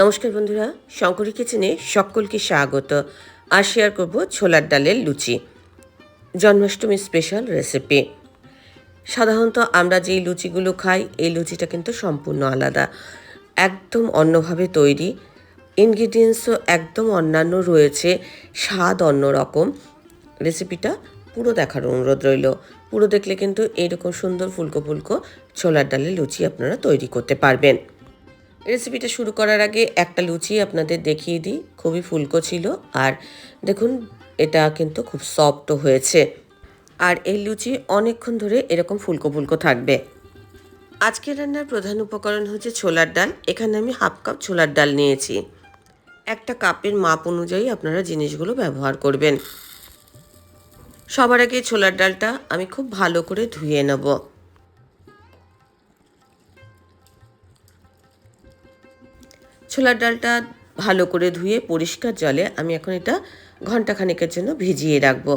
নমস্কার বন্ধুরা, শঙ্করী কিচেনে সকলকে স্বাগত। আর শেয়ার করব ছোলার ডালের লুচি। জন্মাষ্টমী স্পেশাল রেসিপি সাধারণত আমরা যেই লুচিগুলো খাই, এই লুচিটা কিন্তু সম্পূর্ণ আলাদা। একদম অন্যভাবে তৈরি। ইনগ্রিডিয়েন্টসও একদম অন্যান্য রয়েছে, স্বাদ অন্যরকম রেসিপিটা পুরো দেখার অনুরোধ রইল। পুরো দেখলে কিন্তু এইরকম সুন্দর ফুলকো ফুলকো ছোলার ডালের লুচি আপনারা তৈরি করতে পারবেন। রেসিপিটা শুরু করার আগে একটা লুচি আপনাদের দেখিয়ে দিই। খুবই ফুলকো ছিল। আর দেখুন, এটা কিন্তু খুব সফটও হয়েছে। আর এই লুচি অনেকক্ষণ ধরে এরকম ফুলকো ফুলকো থাকবে। আজকের রান্নার প্রধান উপকরণ হচ্ছে ছোলার ডাল। এখানে আমি হাফ কাপ ছোলার ডাল নিয়েছি। একটা কাপের মাপ অনুযায়ী আপনারা জিনিসগুলো ব্যবহার করবেন। সবার আগে ছোলার ডালটা আমি খুব ভালো করে ধুয়ে নেব। ছোলার ডালটা ভালো করে ধুয়ে পরিষ্কার জলে আমি এখন এটা ঘন্টাখানেকের জন্য ভিজিয়ে রাখব।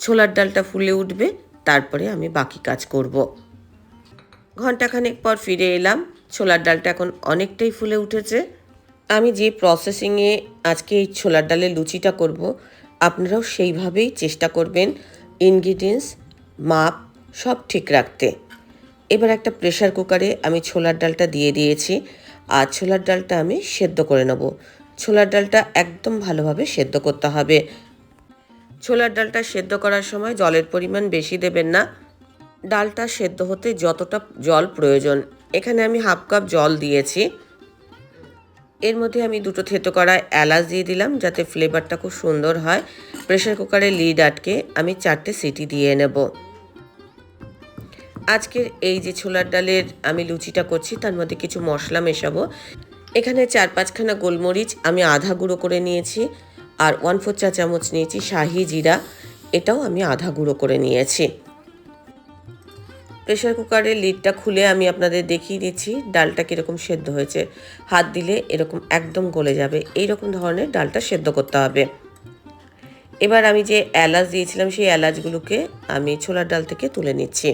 ছোলার ডালটা ফুলে উঠবে, তারপরে আমি বাকি কাজ করব। ঘন্টাখানেক পর ফিরে এলাম। ছোলার ডালটা এখন অনেকটাই ফুলে উঠেছে। আমি যে প্রসেসিংয়ে আজকে এই ছোলার ডালের লুচিটা করব, আপনারাও সেইভাবেই চেষ্টা করবেন। ইনগ্রিডিয়েন্টস মাপ, সব ঠিক রাখতে। এবার একটা প্রেশার কুকারে আমি ছোলার ডালটা দিয়ে দিয়েছি। আর ছোলার ডালটা আমি সেদ্ধ করে নেব। ছোলার ডালটা একদম ভালোভাবে সেদ্ধ করতে হবে। ছোলার ডালটা সেদ্ধ করার সময় জলের পরিমাণ বেশি দেবেন না। ডালটা সেদ্ধ হতে যতটা জল প্রয়োজন। এখানে আমি হাফ কাপ জল দিয়েছি। এর মধ্যে আমি দুটো থেতো করা এলাচ দিয়ে দিলাম যাতে ফ্লেভারটা খুব সুন্দর হয়। প্রেশার কুকারে লিড আটকে আমি চারটে সিটি দিয়ে নেব। আজকের এই যে ছোলার ডালের আমি লুচিটা করছি, তার মধ্যে কিছু মশলা মেশাবো। এখানে চার পাঁচখানা গোলমরিচ আমি আধা গুঁড়ো করে নিয়েছি আর ওয়ান ফোর চা চামচ নিয়েছি শাহি জিরা, এটাও আমি আধা গুঁড়ো করে নিয়েছি। প্রেশার কুকারের লিডটা খুলে আমি আপনাদের দেখিয়ে দিচ্ছি, ডালটা কীরকম সেদ্ধ হয়েছে। হাত দিলে এরকম একদম গলে যাবে এই রকম ধরনের ডালটা সেদ্ধ করতে হবে। এবার আমি যে এলাচ দিয়েছিলাম, সেই এলাচগুলোকে আমি ছোলার ডাল থেকে তুলে নিচ্ছি।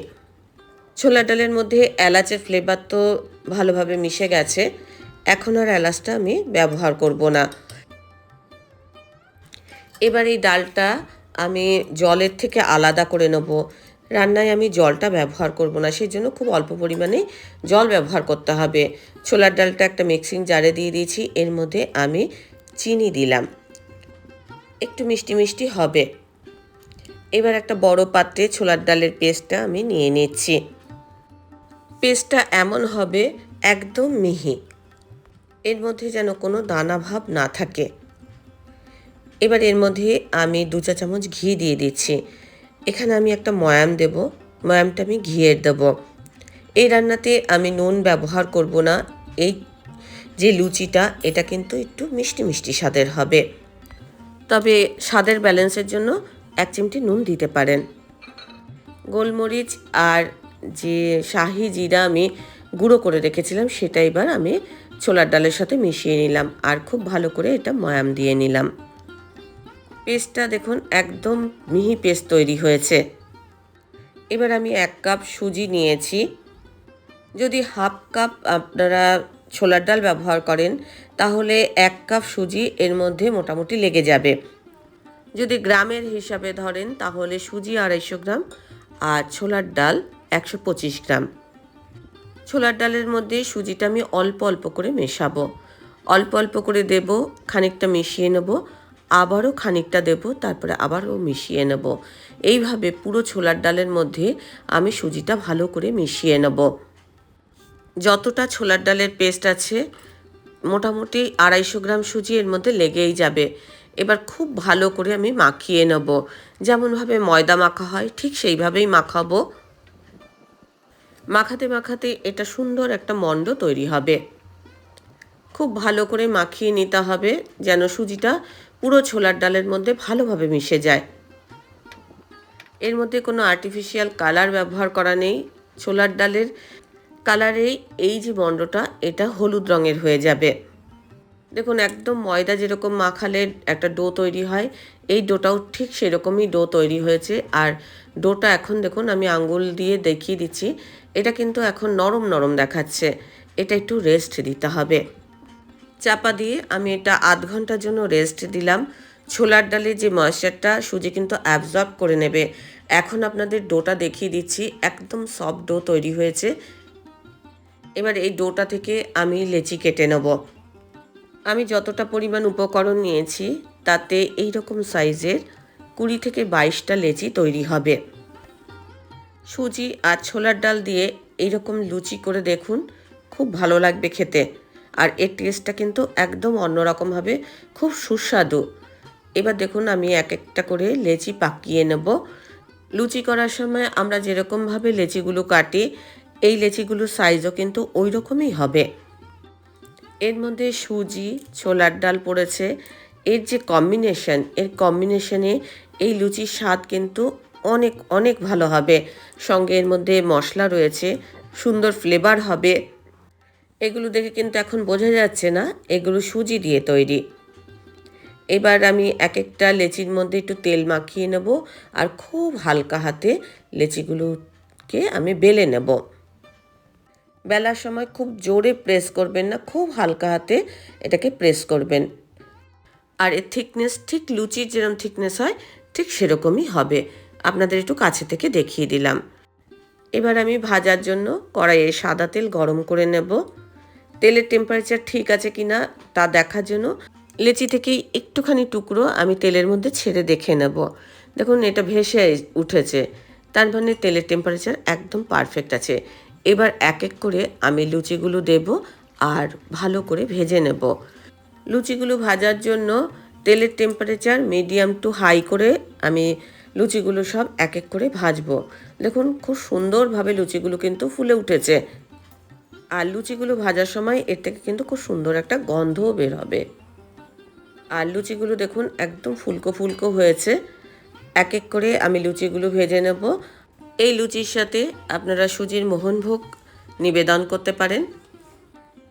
ছোলার ডালের মধ্যে এলাচের ফ্লেভার তো ভালোভাবে মিশে গেছে। এখন আর এলাচটা আমি ব্যবহার করব না। এবার এই ডালটা আমি জলের থেকে আলাদা করে নেব। রান্নায় আমি জলটা ব্যবহার করব না সেই জন্য খুব অল্প পরিমাণে জল ব্যবহার করতে হবে। ছোলার ডালটা একটা মিক্সিং জারে দিয়ে দিয়েছি, এর মধ্যে আমি চিনি দিলাম। একটু মিষ্টি মিষ্টি হবে। এবার একটা বড় পাত্রে ছোলার ডালের পেস্টটা আমি নিয়ে নিচ্ছি। পেস্টটা এমন হবে, একদম মিহি। এর মধ্যে যেন কোনো দানা ভাব না থাকে। এবার এর মধ্যে আমি দু চা চামচ ঘি দিয়ে দিচ্ছি। এখানে আমি একটা ময়াম দেব। ময়ামটা আমি ঘিয়ের দেব। এই রান্নাতে আমি নুন ব্যবহার করব না। এই যে লুচিটা, এটা কিন্তু একটু মিষ্টি মিষ্টি স্বাদের হবে। তবে স্বাদের ব্যালেন্সের জন্য এক চিমটি নুন দিতে পারেন। গোলমরিচ আর যে শাহি জিরা আমি গুঁড়ো করে রেখেছিলাম, সেটা এবার আমি ছোলার ডালের সাথে মিশিয়ে নিলাম আর খুব ভালো করে এটা ময়াম দিয়ে নিলাম। পেস্টটা দেখুন, একদম মিহি পেস্ট তৈরি হয়েছে। এবার আমি এক কাপ সুজি নিয়েছি। যদি হাফ কাপ আপনারা ছোলার ডাল ব্যবহার করেন, তাহলে এক কাপ সুজি এর মধ্যে মোটামুটি লেগে যাবে। যদি গ্রামের হিসাবে ধরেন, তাহলে সুজি আড়াইশো গ্রাম আর ছোলার ডাল একশো পঁচিশ গ্রাম। ছোলার ডালের মধ্যে সুজিটা আমি অল্প অল্প করে মেশাবো। অল্প অল্প করে দেব, খানিকটা মিশিয়ে নেব, আবারও খানিকটা দেব, তারপরে আবারও মিশিয়ে নেব। এইভাবে পুরো ছোলার ডালের মধ্যে আমি সুজিটা ভালো করে মিশিয়ে নেব। যতটা ছোলার ডালের পেস্ট আছে, মোটামুটি আড়াইশো গ্রাম সুজি এর মধ্যে লেগেই যাবে। এবার খুব ভালো করে আমি মাখিয়ে নেব। যেমনভাবে ময়দা মাখা হয়, ঠিক সেইভাবেই মাখাবো। মাখাতে মাখাতে এটা সুন্দর একটা মণ্ড তৈরি হবে। খুব ভালো করে মাখিয়ে নিতে হবে যেন সুজিটা পুরো ছোলার ডালের মধ্যে ভালোভাবে মিশে যায়। এর মধ্যে কোনো আর্টিফিশিয়াল কালার ব্যবহার করা নেই। ছোলার ডালের কালারেই এই যে মণ্ডটা এটা হলুদ রঙের হয়ে যাবে। দেখুন, একদম ময়দা যেরকম মাখালে একটা ডো তৈরি হয়, এই ডোটাও ঠিক সেরকমই ডো তৈরি হয়েছে। আর ডোটা এখন দেখুন, আমি আঙ্গুল দিয়ে দেখিয়ে দিচ্ছি। এটা কিন্তু এখন নরম নরম দেখাচ্ছে। এটা একটু রেস্ট দিতে হবে। চাপা দিয়ে আমি এটা আধ ঘণ্টার জন্য রেস্ট দিলাম। ছোলার ডালের যে ময়েশ্চারটা সুজি কিন্তু অ্যাবজর্ব করে নেবে। এখন আপনাদের ডোটা দেখিয়ে দিচ্ছি। একদম সফট ডো তৈরি হয়েছে। এবার এই ডোটা থেকে আমি লেচি কেটে নেব। আমি যতটা পরিমাণ উপকরণ নিয়েছি, তাতে এই রকম সাইজের কুড়ি থেকে বাইশটা লেচি তৈরি হবে। সুজি আর ছোলার ডাল দিয়ে এইরকম লুচি করে দেখুন, খুব ভালো লাগবে খেতে। আর এর টেস্টটা কিন্তু একদম অন্যরকম হবে খুব সুস্বাদু। এবার দেখুন আমি এক একটা করে লেচি পাকিয়ে নেব। লুচি করার সময় আমরা যেরকমভাবে লেচিগুলো কাটি, এই লেচিগুলোর সাইজও কিন্তু ওই রকমই হবে। এর মধ্যে সুজি, ছোলার ডাল পড়েছে। এর যে কম্বিনেশন এর কম্বিনেশনে এই লুচির স্বাদ কিন্তু অনেক অনেক ভালো হবে। সঙ্গে এর মধ্যে মশলা রয়েছে, সুন্দর ফ্লেভার হবে। এগুলো দেখে কিন্তু এখন বোঝা যাচ্ছে না, এগুলো সুজি দিয়ে তৈরি। এবার আমি এক একটা লেচির মধ্যে একটু তেল মাখিয়ে নেব আর খুব হালকা হাতে লেচিগুলোকে আমি বেলে নেব। বেলার সময় খুব জোরে প্রেস করবেন না, খুব হালকা হাতে এটাকে প্রেস করবেন। আর এর থিকনেস ঠিক লুচির যেরকম থিকনেস হয়, ঠিক সেরকমই হবে। আপনাদের একটু কাছে থেকে দেখিয়ে দিলাম। এবার আমি ভাজার জন্য কড়াইয়ে সাদা তেল গরম করে নেব। তেলের টেম্পারেচার ঠিক আছে কি না তা দেখার জন্য লেচি থেকেই একটুখানি টুকরো আমি তেলের মধ্যে ছেড়ে দেখে নেব। দেখুন, এটা ভেসে উঠেছে। তার মানে তেলের টেম্পারেচার একদম পারফেক্ট আছে। এবার এক এক করে আমি লুচিগুলো দেব আর ভালো করে ভেজে নেব। লুচিগুলো ভাজার জন্য তেলের টেম্পারেচার মিডিয়াম টু হাই করে আমি লুচিগুলো সব এক এক করে ভাজবো। দেখুন, খুব সুন্দরভাবে লুচিগুলো কিন্তু ফুলে উঠেছে। আর লুচিগুলো ভাজার সময় এর থেকে কিন্তু খুব সুন্দর একটা গন্ধও বের হবে। আর লুচিগুলো দেখুন, একদম ফুলকো ফুলকো হয়েছে। এক এক করে আমি লুচিগুলো ভেজে নেব। এই লুচির সাথে আপনারা সুজির মোহনভোগ নিবেদন করতে পারেন।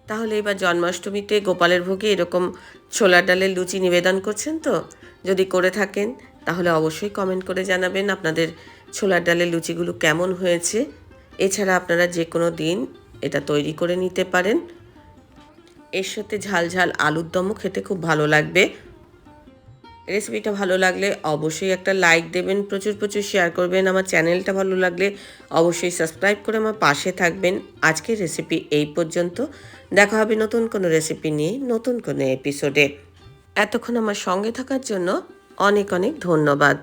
তাহলে এবার জন্মাষ্টমীতে গোপালের ভোগে এরকম ছোলার ডালের লুচি নিবেদন করছেন তো? যদি করে থাকেন তাহলে অবশ্যই কমেন্ট করে জানাবেন আপনাদের ছোলার ডালের লুচিগুলো কেমন হয়েছে। এছাড়া আপনারা যে কোনো দিন এটা তৈরি করে নিতে পারেন। এর সাথে ঝাল ঝাল আলুর দমও খেতে খুব ভালো লাগবে। রেসিপিটা ভালো লাগলে অবশ্যই একটা লাইক দেবেন, প্রচুর প্রচুর শেয়ার করবেন। আমার চ্যানেলটা ভালো লাগলে অবশ্যই সাবস্ক্রাইব করে আমার পাশে থাকবেন। আজকের রেসিপি এই পর্যন্ত। দেখা হবে নতুন কোনো রেসিপি নিয়ে নতুন কোনো এপিসোডে এতক্ষণ আমার সঙ্গে থাকার জন্য অনেক অনেক ধন্যবাদ।